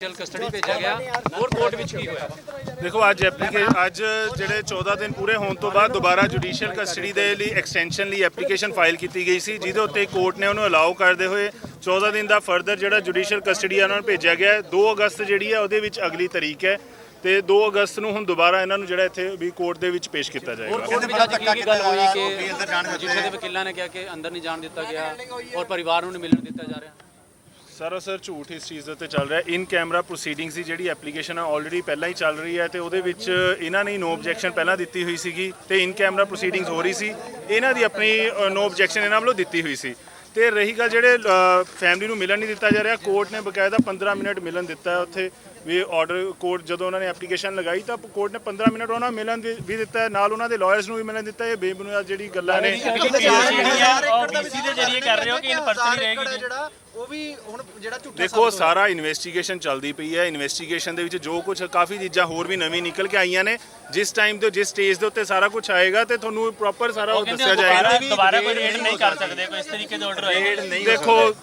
Judicial custody ਭੇਜਿਆ ਗਿਆ। ਹੋਰ ਕੋਰਟ ਵਿੱਚ ਕੀ ਹੋਇਆ? ਦੇਖੋ ਅੱਜ ਐਪਲੀਕੇਸ਼ਨ ਅੱਜ ਜਿਹੜੇ 14 ਦਿਨ ਪੂਰੇ ਹੋਣ ਤੋਂ ਬਾਅਦ ਦੁਬਾਰਾ ਜੁਡੀਸ਼ੀਅਲ ਕਸਟਡੀ ਦੇ ਲਈ ਐਕਸਟੈਂਸ਼ਨ ਲਈ ਐਪਲੀਕੇਸ਼ਨ ਫਾਈਲ ਕੀਤੀ ਗਈ ਸੀ ਜਿਹਦੇ ਉੱਤੇ ਕੋਰਟ ਨੇ ਉਹਨੂੰ ਅਲਾਉ ਕਰਦੇ ਹੋਏ 14 ਦਿਨ ਦਾ ਫਰਦਰ ਜਿਹੜਾ ਜੁਡੀਸ਼ੀਅਲ ਕਸਟਡੀ ਉਹਨਾਂ ਨੂੰ ਭੇਜਿਆ ਗਿਆ ਹੈ। 2 ਅਗਸਤ ਜਿਹੜੀ ਹੈ ਉਹਦੇ ਵਿੱਚ ਅਗਲੀ ਤਰੀਕ ਹੈ ਤੇ 2 ਅਗਸਤ ਨੂੰ ਹੁਣ ਦੁਬਾਰਾ ਇਹਨਾਂ ਨੂੰ ਜਿਹੜਾ ਇੱਥੇ ਵੀ ਕੋਰਟ ਦੇ ਵਿੱਚ ਪੇਸ਼ ਕੀਤਾ ਜਾਏਗਾ। ਕੋਰਟ ਵਿੱਚ ਅੱਜ ਕੀ ਕੀ ਗੱਲ ਹੋਈ ਕਿ ਜਿੱਥੇ ਦੇ ਵਕੀਲਾਂ ਨੇ ਕਿਹਾ ਕਿ ਅੰਦਰ ਨਹੀਂ ਜਾਣ ਦਿੱਤਾ ਗਿਆ ਔਰ ਪਰਿਵਾਰ ਨੂੰ ਨਹੀਂ ਮਿਲਣ ਦਿੱਤਾ ਜਾ ਰਿਹਾ? ਸਰਾਸਰ ਝੂਠ ਇਸ ਚੀਜ਼ ਦੇ ਉੱਤੇ ਚੱਲ ਰਿਹਾ। ਇਨ ਕੈਮਰਾ ਪ੍ਰੋਸੀਡਿੰਗਸ ਦੀ ਜਿਹੜੀ ਐਪਲੀਕੇਸ਼ਨ ਆ ਆਲਰੇਡੀ ਪਹਿਲਾਂ ਹੀ ਚੱਲ ਰਹੀ ਹੈ ਤੇ ਉਹਦੇ ਵਿੱਚ ਇਹਨਾਂ ਨੇ ਨੋ ਆਬਜੈਕਸ਼ਨ ਪਹਿਲਾਂ ਦਿੱਤੀ ਹੋਈ ਸੀਗੀ ਤੇ ਇਨ ਕੈਮਰਾ ਪ੍ਰੋਸੀਡਿੰਗਸ ਹੋ ਰਹੀ ਸੀ। ਇਹਨਾਂ ਦੀ ਆਪਣੀ ਨੋ ਆਬਜੈਕਸ਼ਨ ਇਹਨਾਂ ਵੱਲੋਂ ਦਿੱਤੀ ਹੋਈ ਸੀ। ਤੇ ਰਹੀ ਗੱਲ ਜਿਹੜੇ ਫੈਮਿਲੀ ਨੂੰ ਮਿਲਣ ਨਹੀਂ ਦਿੱਤਾ ਜਾ ਰਿਹਾ ਕੋਰਟ ਨੇ ਬਕਾਇਦਾ 15 ਮਿੰਟ ਮਿਲਣ ਦਿੱਤਾ ਹੈ ਉੱਥੇ। ਵੀ ਆਰਡਰ ਕੋਰਟ ਜਦੋਂ ਉਹਨਾਂ ਨੇ ਐਪਲੀਕੇਸ਼ਨ ਲਗਾਈ ਤਾਂ ਕੋਰਟ ਨੇ 15 ਮਿੰਟ ਉਹਨਾਂ ਨੂੰ ਮਿਲਣ ਦੀ- ਵੀ ਦਿੱਤਾ ਹੈ। ਨਾਲ ਉਹਨਾਂ ਦੇ ਲਾਇਰਸ ਨੂੰ ਵੀ ਮਿਲਣ ਦਿੱਤਾ ਹੈ। ਇਹ ਬੇਬੁਨਿਆਦ ਜਿਹੜੀ ਗੱਲਾਂ ਨੇ ਬੀਸੀ ਦੇ ਜਰੀਏ ਕਰ ਰਹੇ ਹੋ ਕਿ ਇਨ ਪਰਸਨ ਰਹੇਗੀ? ਜਿਹੜਾ ਉਹ ਵੀ ਹੁਣ ਜਿਹੜਾ ਝੂਠਾ ਦੇਖੋ ਸਾਰਾ ਇਨਵੈਸਟੀਗੇਸ਼ਨ ਚੱਲਦੀ ਪਈ ਹੈ। ਇਨਵੈਸਟੀਗੇਸ਼ਨ ਦੇ ਵਿੱਚ ਜੋ ਕੁਝ ਕਾਫੀ ਚੀਜ਼ਾਂ ਹੋਰ ਵੀ ਨਵੀਂ ਨਿਕਲ ਕੇ ਆਈਆਂ ਨੇ। ਜਿਸ ਟਾਈਮ ਤੇ ਜਿਸ ਸਟੇਜ ਦੇ ਉੱਤੇ ਸਾਰਾ ਕੁਝ ਆਏਗਾ ਤੇ ਤੁਹਾਨੂੰ ਪ੍ਰੋਪਰ ਸਾਰਾ ਉਹ ਦੱਸਿਆ ਜਾਏਗਾ। ਦੁਬਾਰਾ ਕੋਈ ਰੇਡ ਨਹੀਂ ਕਰ ਸਕਦੇ ਕੋਈ ਇਸ ਤਰੀਕੇ ਦਾ ਆਰਡਰ ਹੋਏਗਾ ਦੇਖੋ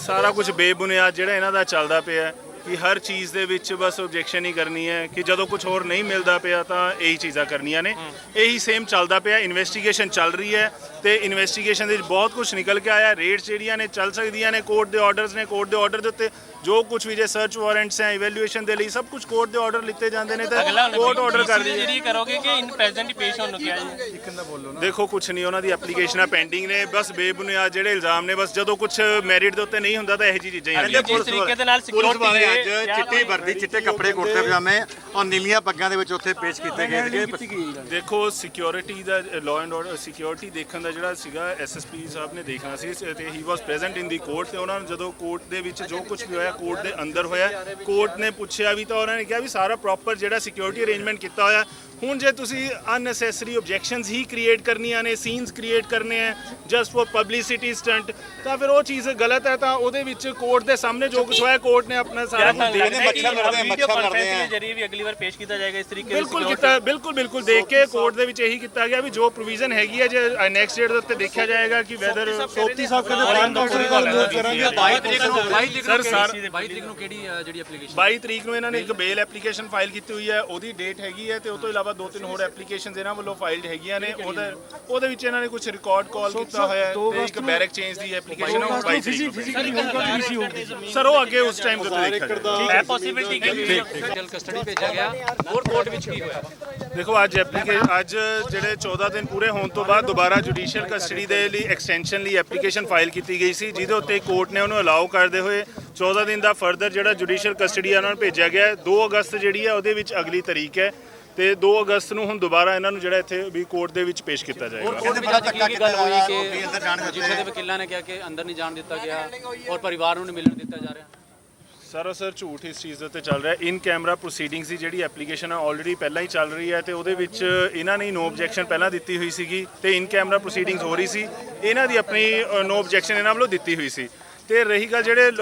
ਸਾਰਾ ਕੁਝ ਬੇਬੁਨਿਆਦ ਜਿਹੜਾ ਇਹਨਾਂ ਦਾ ਚੱਲਦਾ ਪਿਆ ਹੈ। ਕਿ ਹਰ ਚੀਜ਼ ਦੇ ਵਿੱਚ ਬਸ ਆਬਜੈਕਸ਼ਨ ਹੀ ਕਰਨੀ ਹੈ ਕਿ ਜਦੋਂ ਕੁਝ ਹੋਰ ਨਹੀਂ ਮਿਲਦਾ ਪਿਆ ਤਾਂ ਇਹੀ ਚੀਜ਼ਾਂ ਕਰਨੀਆਂ ਨੇ। ਇਹੀ ਸੇਮ ਚੱਲਦਾ ਪਿਆ ਇਨਵੈਸਟੀਗੇਸ਼ਨ ਚੱਲ ਰਹੀ ਹੈ ਤੇ ਇਨਵੈਸਟੀਗੇਸ਼ਨ ਦੇ ਵਿੱਚ ਬਹੁਤ ਕੁਝ ਨਿਕਲ ਕੇ ਆਇਆ। ਰੇਟਸ ਜਿਹੜੀਆਂ ਨੇ ਚੱਲ ਸਕਦੀਆਂ ਨੇ ਕੋਰਟ ਦੇ ਆਰਡਰਸ ਨੇ ਕੋਰਟ ਦੇ ਆਰਡਰ ਦੇ ਉੱਤੇ ਜੋ ਕੁਝ ਵੀ ਜੇ ਸਰਚ ਵਾਰੰਟਸ ਹੈ ਇਵੈਲੂਏਸ਼ਨ ਦੇ ਲਈ ਸਭ ਕੁਝ ਕੋਰਟ ਦੇ ਆਰਡਰ ਲਿੱਤੇ ਜਾਂਦੇ ਨੇ ਤਾਂ ਕੋਰਟ ਆਰਡਰ ਕਰ ਦੇ ਜਰੀਏ ਕਰੋਗੇ ਕਿ ਇਨ ਪ੍ਰੈਜ਼ੈਂਟ ਹੀ ਪੇਸ਼ ਹੋਣ ਨੂੰ ਕਿਹਾ ਜੀ। ਦੇਖੋ ਕੁਝ ਨਹੀਂ ਉਹਨਾਂ ਦੀ ਐਪਲੀਕੇਸ਼ਨਾਂ ਪੈਂਡਿੰਗ ਨੇ ਬਸ ਬੇਬੁਨਿਆਦ ਜਿਹੜੇ ਇਲਜ਼ਾਮ ਨੇ ਬਸ ਜਦੋਂ ਕੁਝ ਮੈਰਿਟ ਦੇ ਉੱਤੇ ਨਹੀਂ ਹੁੰਦਾ ਤਾਂ ਇਹੋ ਜਿਹੀ ਚੀਜ਼ਾਂ ਹੀ ਹੁੰਦੀਆਂ ਜਿਸ ਤਰੀਕੇ ਦੇ ਨਾਲ ਵਾਲੇ ਅੱਜ ਚਿੱਟੀ ਵਰਦੀ ਚਿੱਟੇ ਕੱਪੜੇ ਕੁੜਤੇ ਪਜਾਮੇ ਔਰ ਨੀਲੀਆਂ ਪੱਗਾਂ ਦੇ ਵਿੱਚ ਉੱਥੇ ਪੇਸ਼ ਕੀਤੇ ਗਏ ਸੀਗੇ। ਦੇਖੋ ਸਿਕਿਉਰਿਟੀ ਦਾ ਲਾਅ ਐਂਡ ਆਰਡਰ ਸਿਕਿਉਰਿਟੀ ਦੇਖਣ ਦਾ ਜਿਹੜਾ ਸੀਗਾ ਐਸਐਸਪੀ ਸਾਹਿਬ ਨੇ ਦੇਖਣਾ ਸੀ ਤੇ ਹੀ ਵਾਸ ਪ੍ਰੈਜ਼ੈਂਟ ਇਨ ਦੀ ਕੋਰਟ ਤੇ ਉਹਨਾਂ ਨੂੰ ਜਦੋਂ ਕੋਰਟ ਦੇ ਵਿੱਚ ਜੋ ਕੁਝ ਵੀ ਹੋਇਆ ਕੋਰਟ ਦੇ ਅੰਦਰ ਹੋਇਆ ਕੋਰਟ ਨੇ ਪੁੱਛਿਆ ਵੀ ਤਾਂ ਉਹਨਾਂ ਨੇ ਕਿਹਾ ਵੀ ਸਾਰਾ ਪ੍ਰੋਪਰ ਜਿਹੜਾ ਸਿਕਿਉਰਿਟੀ ਅਰੇਂਜਮੈਂਟ ਕੀਤਾ ਹੋਇਆ ਹੁਣ ਜੇ ਤੁਸੀਂ ਅਨਨੈਸੈਸਰੀ ਆਬਜੈਕਸ਼ਨਸ ਹੀ ਕ੍ਰੀਏਟ ਕਰਨੀਆਂ ਨੇ ਸੀਨਸ ਕ੍ਰੀਏਟ ਕਰਨੇ ਆ ਜਸਟ ਫॉर ਪਬਲਿਸਿਟੀ ਸਟੰਟ ਤਾਂ ਫਿਰ ਉਹ ਚੀਜ਼ ਗਲਤ ਹੈ ਤਾਂ ਉਹਦੇ ਵਿੱਚ ਕੋਰਟ ਦੇ ਸਾਹਮਣੇ ਜੋ ਕੁਝ ਹੋਇਆ ਕੋਰਟ ਨੇ ਆਪਣਾ ਸਾਰਾ ਕੁਝ ਦੇਖ ਮੱਛਰ ਲੜਦੇ ਆ, ਵੀਡੀਓ ਮੱਛਰ ਲੜਦੇ ਕਾਨਫਰੰਸ ਆ। ਦੇ ਜਰੀਏ ਵੀ ਅਗਲੀ ਵਾਰ ਪੇਸ਼ ਕੀਤਾ ਜਾਏਗਾ ਇਸ ਤਰੀਕੇ ਦੀ ਬਿਲਕੁਲ ਕੀਤਾ ਬਿਲਕੁਲ ਬਿਲਕੁਲ ਦੇਖ ਕੇ ਕੋਰਟ ਦੇ ਵਿੱਚ ਇਹੀ ਕੀਤਾ ਗਿਆ ਵੀ ਜੋ ਪ੍ਰੋਵੀਜ਼ਨ ਹੈਗੀ ਹੈ ਜੇ ਨੈਕਸਟ ਡੇਟ ਦੇ ਉੱਤੇ ਦੇਖਿਆ ਜਾਏਗਾ ਕਿ ਵੈਦਰ ਸੋਪਤੀ ਸਾਹਿਬ ਸਰ ਸਰ 22 ਤਰੀਕ ਨੂੰ ਕਿਹੜੀ ਜਿਹੜੀ ਐਪਲੀਕੇਸ਼ਨ 22 ਤਰੀਕ ਨੂੰ ਇਹਨਾਂ ਨੇ ਇੱਕ ਬੇਲ ਐਪਲੀਕੇਸ਼ਨ ਫਾਈਲ ਕੀਤੀ ਹੋਈ ਹੈ ਉਹਦੀ ਡੇਟ ਹੈਗੀ ਹੈ ਤੇ ਉਸ ਤੋਂ ਇਲਾਵਾ ਦੋ ਤਿੰਨ ਹੋਰ ਐਪਲੀਕੇਸ਼ਨਸ ਇਹਨਾਂ ਵੱਲੋਂ ਫਾਈਲਡ ਹੈਗੀਆਂ ਨੇ। ਉਹਦੇ ਉਹਦੇ ਵਿੱਚ ਇਹਨਾਂ ਨੇ ਕੁਝ ਰਿਕਾਰਡ ਕਾਲ ਕੀਤਾ ਹੋਇਆ ਹੈ ਤੇ ਇੱਕ ਬੈਰਕ ਚੇਂਜ ਦੀ ਐਪਲੀਕੇਸ਼ਨ ਉਹ 22 ਤਰੀਕ ਨੂੰ ਸਰ ਉਹ ਅੱਗੇ ਉਸ ਟਾਈਮ ਦੇ ਉੱਤੇ ਦੇਖਿਆ ਜਾਏਗਾ ਹੈ ਪੋਸੀਬਿਲਿਟੀ ਕਿ ਜੁਡੀਸ਼ੀਅਲ ਕਸਟਡੀ ਭੇਜਿਆ ਗਿਆ। ਹੋਰ ਕੋਰਟ ਵਿੱਚ ਕੀ ਹੋਇਆ? ਦੇਖੋ ਅੱਜ ਐਪਲੀਕੇਸ਼ਨ ਅੱਜ ਜਿਹੜੇ 14 ਦਿਨ ਪੂਰੇ ਹੋਣ ਤੋਂ ਬਾਅਦ ਦੁਬਾਰਾ ਜੁਡੀਸ਼ੀਅਲ ਕਸਟਡੀ ਦੇ ਲਈ ਐਕਸਟੈਂਸ਼ਨ ਲਈ ਐਪਲੀਕੇਸ਼ਨ ਫਾਈਲ ਕੀਤੀ ਗਈ ਸੀ ਜਿਹਦੇ ਉੱਤੇ ਕੋਰਟ ਨੇ ਉਹਨੂੰ ਅਲਾਉ ਕਰਦੇ ਹੋਏ 14 ਦਿਨ ਦਾ ਫਰਦਰ ਜਿਹੜਾ ਜੁਡੀਸ਼ੀਅਲ ਕਸਟਡੀ ਆ ਉਹਨਾਂ ਨੂੰ ਭੇਜਿਆ ਗਿਆ ਹੈ। 2 ਅਗਸਤ ਜਿਹੜੀ ਹੈ ਉਹਦੇ ਵਿੱਚ ਅਗਲੀ ਤਰੀਕ ਹੈ। ਤੇ 2 ਅਗਸਤ ਨੂੰ ਹੁਣ ਦੁਬਾਰਾ ਇਹਨਾਂ ਨੂੰ ਜਿਹੜਾ ਇੱਥੇ ਵੀ ਕੋਰਟ ਦੇ ਵਿੱਚ ਪੇਸ਼ ਕੀਤਾ ਜਾਏਗਾ। ਕੋਰਟ ਵਿੱਚ ਅੱਜ ਕੀ ਕੀ ਗੱਲ ਹੋਈ ਕਿ ਅੰਦਰ ਜਾਣ ਦਿੱਤੇ ਜਿੱਥੇ ਦੇ ਵਕੀਲਾਂ ਨੇ ਕਿਹਾ ਕਿ ਅੰਦਰ ਨਹੀਂ ਜਾਣ ਦਿੱਤਾ ਗਿਆ ਔਰ ਪਰਿਵਾਰ ਨੂੰ ਨਹੀਂ ਮਿਲਣ ਦਿੱਤਾ ਜਾ ਰਿਹਾ। ਸਰਾਸਰ ਝੂਠ ਇਸ ਚੀਜ਼ ਦੇ ਉੱਤੇ ਚੱਲ ਰਿਹਾ। ਇਨ ਕੈਮਰਾ ਪ੍ਰੋਸੀਡਿੰਗਸ ਦੀ ਜਿਹੜੀ ਐਪਲੀਕੇਸ਼ਨ ਆ ਆਲਰੇਡੀ ਪਹਿਲਾਂ ਹੀ ਚੱਲ ਰਹੀ ਹੈ ਤੇ ਉਹਦੇ ਵਿੱਚ ਇਹਨਾਂ ਨੇ ਨੋ ਆਬਜੈਕਸ਼ਨ ਪਹਿਲਾਂ ਦਿੱਤੀ ਹੋਈ ਸੀਗੀ ਤੇ ਇਨ ਕੈਮਰਾ ਪ੍ਰੋਸੀਡਿੰਗਸ ਹੋ ਰਹੀ ਸੀ। ਇਹਨਾਂ ਦੀ ਆਪਣੀ ਨੋ ਆਬਜੈਕਸ਼ਨ ਇਹਨਾਂ ਵੱਲੋਂ ਦਿੱਤੀ ਹੋਈ ਸੀ। ਤੇ ਰਹੀ ਗੱਲ ਜਿਹੜੇ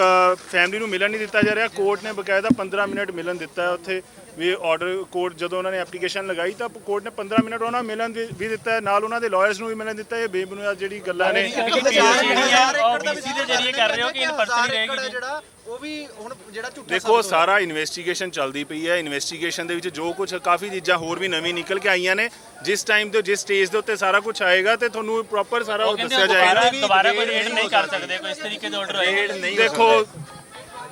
ਫੈਮਿਲੀ ਨੂੰ ਮਿਲਣ ਨਹੀਂ ਦਿੱਤਾ ਜਾ ਰਿਹਾ ਕੋਰਟ ਨੇ ਬਕਾਇਦਾ 15 ਮਿੰਟ ਮਿਲਣ ਦਿੱਤਾ ਹੈ ਉੱਥੇ। ਵੀ ਆਰਡਰ ਕੋਰਟ ਜਦੋਂ ਉਹਨਾਂ ਨੇ ਐਪਲੀਕੇਸ਼ਨ ਲਗਾਈ ਤਾਂ ਕੋਰਟ ਨੇ 15 ਮਿੰਟ ਉਹਨਾਂ ਨੂੰ ਮਿਲਣ ਵੀ ਦਿੱਤਾ ਹੈ ਨਾਲ ਉਹਨਾਂ ਦੇ ਲਾਇਰਸ ਨੂੰ ਵੀ ਮਿਲਣ ਦਿੱਤਾ। ਇਹ ਬੇਬੁਨਿਆਦ ਜਿਹੜੀ ਗੱਲਾਂ ਨੇ ਬੀਸੀ ਦੇ ਜਰੀਏ ਕਰ ਰਹੇ ਹੋ ਕਿ ਇਨ ਪਰਸਨ ਰਹੇਗੀ ਜੀ? ਜਿਹੜਾ ਉਹ ਵੀ ਹੁਣ ਜਿਹੜਾ ਝੂਠਾ ਦੇਖੋ ਸਾਰਾ ਇਨਵੈਸਟੀਗੇਸ਼ਨ ਚੱਲਦੀ ਪਈ ਹੈ ਇਨਵੈਸਟੀਗੇਸ਼ਨ ਦੇ ਵਿੱਚ ਜੋ ਕੁਝ ਕਾਫੀ ਚੀਜ਼ਾਂ ਹੋਰ ਵੀ ਨਵੀਂ ਨਿਕਲ ਕੇ ਆਈਆਂ ਨੇ ਜਿਸ ਟਾਈਮ ਤੇ ਜਿਸ ਸਟੇਜ ਦੇ ਉੱਤੇ ਸਾਰਾ ਕੁਝ ਆਏਗਾ ਤੇ ਤੁਹਾਨੂੰ ਪ੍ਰੋਪਰ ਸਾਰਾ ਉਹ ਦੱਸਿਆ ਜਾਏਗਾ ਦੁਬਾਰਾ ਕੋਈ ਰੇਡ ਨਹੀਂ ਕਰ ਸਕਦੇ ਕੋਈ ਇਸ ਤਰੀਕੇ ਦਾ ਆਰਡਰ ਦੇਖੋ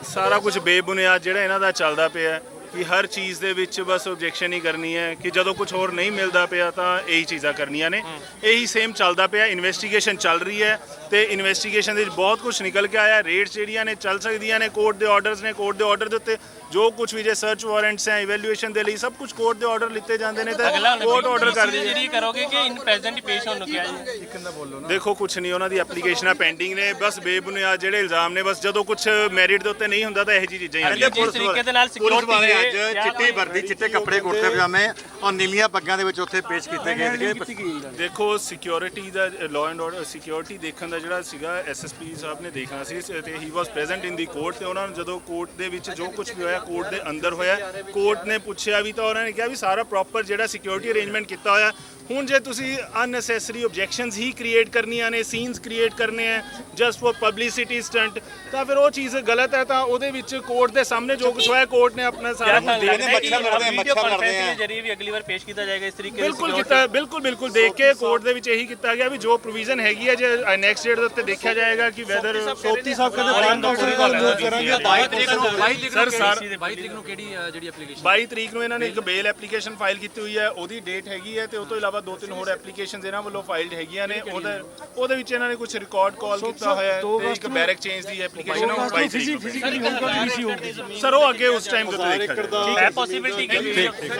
ਸਾਰਾ ਕੁਝ ਬੇਬੁਨਿਆਦ ਜਿਹੜਾ ਇਹਨਾਂ ਦਾ ਚੱਲਦਾ ਪਿਆ ਹੈ ਕਿ ਹਰ ਚੀਜ਼ ਦੇ ਵਿੱਚ ਬਸ ਆਬਜੈਕਸ਼ਨ ਹੀ ਕਰਨੀ ਹੈ ਕਿ ਜਦੋਂ ਕੁਝ ਹੋਰ ਨਹੀਂ ਮਿਲਦਾ ਪਿਆ ਤਾਂ ਇਹੀ ਚੀਜ਼ਾਂ ਕਰਨੀਆਂ ਨੇ। ਇਹੀ ਸੇਮ ਚੱਲਦਾ ਪਿਆ ਇਨਵੈਸਟੀਗੇਸ਼ਨ ਚੱਲ ਰਹੀ ਹੈ ਤੇ ਇਨਵੈਸਟੀਗੇਸ਼ਨ ਦੇ ਵਿੱਚ ਬਹੁਤ ਕੁਝ ਨਿਕਲ ਕੇ ਆਇਆ। ਰੇਟਸ ਜਿਹੜੀਆਂ ਨੇ ਚੱਲ ਸਕਦੀਆਂ ਨੇ ਕੋਰਟ ਦੇ ਆਰਡਰਸ ਨੇ ਕੋਰਟ ਦੇ ਆਰਡਰ ਦੇ ਉੱਤੇ ਜੋ ਕੁਝ ਵੀ ਜੇ ਸਰਚ ਵਾਰੰਟਸ ਹੈ ਇਵੈਲੂਏਸ਼ਨ ਦੇ ਲਈ ਸਭ ਕੁਝ ਕੋਰਟ ਦੇ ਆਰਡਰ ਲਿੱਤੇ ਜਾਂਦੇ ਨੇ ਤਾਂ ਕੋਰਟ ਆਰਡਰ ਕਰ ਹੈ ਜਰੀਏ ਕਰੋਗੇ ਕਿ ਇਨ ਪ੍ਰੈਜ਼ੈਂਟ ਹੀ ਪੇਸ਼ ਹੋਣ ਨੂੰ ਕਿਹਾ ਜੀ। ਦੇਖੋ ਕੁਝ ਨਹੀਂ ਉਹਨਾਂ ਦੀ ਐਪਲੀਕੇਸ਼ਨਾਂ ਪੈਂਡਿੰਗ ਨੇ ਬਸ ਬੇਬੁਨਿਆਦ ਜਿਹੜੇ ਇਲਜ਼ਾਮ ਨੇ ਬਸ ਜਦੋਂ ਕੁਝ ਮੈਰਿਟ ਦੇ ਉੱਤੇ ਨਹੀਂ ਹੁੰਦਾ ਤਾਂ ਇਹੋ ਜਿਹੀ ਚੀਜ਼ਾਂ ਹੀ ਹੁੰਦੀਆਂ ਜਿਸ ਤਰੀਕੇ ਦੇ ਨਾਲ ਵਾਲੇ ਅੱਜ ਚਿੱਟੀ ਵਰਦੀ ਚਿੱਟੇ ਕੱਪੜੇ ਕੁੜਤੇ ਪਜਾਮੇ ਔਰ ਨੀਲੀਆਂ ਪੱਗਾਂ ਦੇ ਵਿੱਚ ਉੱਥੇ ਪੇਸ਼ ਕੀਤੇ ਗਏ ਸੀਗੇ। ਦੇਖੋ ਸਿਕਿਉਰਿਟੀ ਦਾ ਲਾਅ ਐਂਡ ਆਰਡਰ ਸਿਕਿਉਰਿਟੀ ਦੇਖਣ ਦਾ ਜਿਹੜਾ ਸੀਗਾ ਐਸਐਸਪੀ ਸਾਹਿਬ ਨੇ ਦੇਖਣਾ ਸੀ ਤੇ ਹੀ ਵਾਸ ਪ੍ਰੈਜ਼ੈਂਟ ਇਨ ਦੀ ਕੋਰਟ ਤੇ ਉਹਨਾਂ ਨੂੰ ਜਦੋਂ ਕੋਰਟ ਦੇ ਵਿੱਚ ਜੋ ਕੁਝ ਵੀ ਹੋਇਆ ਕੋਰਟ ਦੇ ਅੰਦਰ ਹੋਇਆ ਕੋਰਟ ਨੇ ਪੁੱਛਿਆ ਵੀ ਤਾਂ ਉਹਨਾਂ ਨੇ ਕਿਹਾ ਵੀ ਸਾਰਾ ਪ੍ਰੋਪਰ ਜਿਹੜਾ ਸਿਕਿਉਰਿਟੀ ਅਰੇਂਜਮੈਂਟ ਕੀਤਾ ਹੋਇਆ। ਹੁਣ ਜੇ ਤੁਸੀਂ ਅਨਨੈਸੈਸਰੀ ਆਬਜੈਕਸ਼ਨਸ ਹੀ ਕ੍ਰੀਏਟ ਕਰਨੀਆਂ ਨੇ ਸੀਨਸ ਕ੍ਰੀਏਟ ਕਰਨੇ ਆ ਜਸਟ ਫॉर ਪਬਲਿਸਿਟੀ ਸਟੰਟ ਤਾਂ ਫਿਰ ਉਹ ਚੀਜ਼ ਗਲਤ ਹੈ ਤਾਂ ਉਹਦੇ ਵਿੱਚ ਕੋਰਟ ਦੇ ਸਾਹਮਣੇ ਜੋ ਕੁਝ ਹੋਇਆ ਕੋਰਟ ਨੇ ਆਪਣਾ ਸਾਰਾ ਕੁਝ ਦੇਖ ਕਹਿੰਦੇ ਮੱਛਰ ਲੜਦੇ ਆ, ਲੜਦੇ ਕਾਨਫਰੰਸ ਆ। ਜਰੀਏ ਵੀ ਅਗਲੀ ਵਾਰ ਪੇਸ਼ ਕੀਤਾ ਜਾਏਗਾ ਇਸ ਤਰੀਕੇ ਬਿਲਕੁਲ ਕੀਤਾ ਬਿਲਕੁਲ ਬਿਲਕੁਲ। ਦੇਖ ਕੇ ਕੋਰਟ ਦੇ ਵਿੱਚ ਇਹੀ ਕੀਤਾ ਗਿਆ ਵੀ ਜੋ ਪ੍ਰੋਵੀਜ਼ਨ ਹੈਗੀ ਹੈ ਜੇ ਨੈਕਸਟ ਡੇਟ ਦੇ ਉੱਤੇ ਦੇਖਿਆ ਜਾਏਗਾ ਕਿ ਵੈਦਰ ਸੋਪਤੀ ਸਾਹਿਬ ਕਹਿੰਦੇ ਬਾਈ ਤਰੀਕ ਨੂੰ ਤਰੀਕ ਕਿਹੜੀ- ਬਾਈ ਤਰੀਕ ਨੂੰ ਕਿਹੜੀ ਅ, ਜਿਹੜੀ ਐਪਲੀਕੇਸ਼ਨ 22 ਤਰੀਕ ਨੂੰ ਇਹਨਾਂ ਨੇ ਇੱਕ ਬੇਲ ਐਪਲੀਕੇਸ਼ਨ ਫਾਈਲ ਕੀਤੀ ਹੋਈ ਹੈ ਉਹਦੀ ਡੇਟ ਹੈਗੀ ਹੈ ਤੇ ਉਸ ਤੋਂ ਇਲਾਵਾ ਦੋ ਤਿੰਨ ਹੋਰ ਐਪਲੀਕੇਸ਼ਨਸ ਇਹਨਾਂ ਵੱਲੋਂ ਫਾਈਲਡ ਹੈਗੀਆਂ ਨੇ। ਉਹਦੇ ਉਹਦੇ ਵਿੱਚ ਇਹਨਾਂ ਨੇ ਕੁਝ ਰਿਕਾਰਡ ਕਾਲ ਕੀਤਾ ਹੋਇਆ ਹੈ ਤੇ ਇੱਕ ਬੈਰਕ ਚੇਂਜ ਦੀ ਐਪਲੀਕੇਸ਼ਨ ਹੈ ਉਹ 22 ਤਰੀਕ ਨੂੰ ਸਰ ਉਹ ਅੱਗੇ ਉਸ ਟਾਈਮ ਦੇ ਉੱਤੇ ਦੇਖਿਆ ਜਾਏਗਾ। ਹੈ। ਪੋਸਿਬਿਲਿਟੀ ਕਿ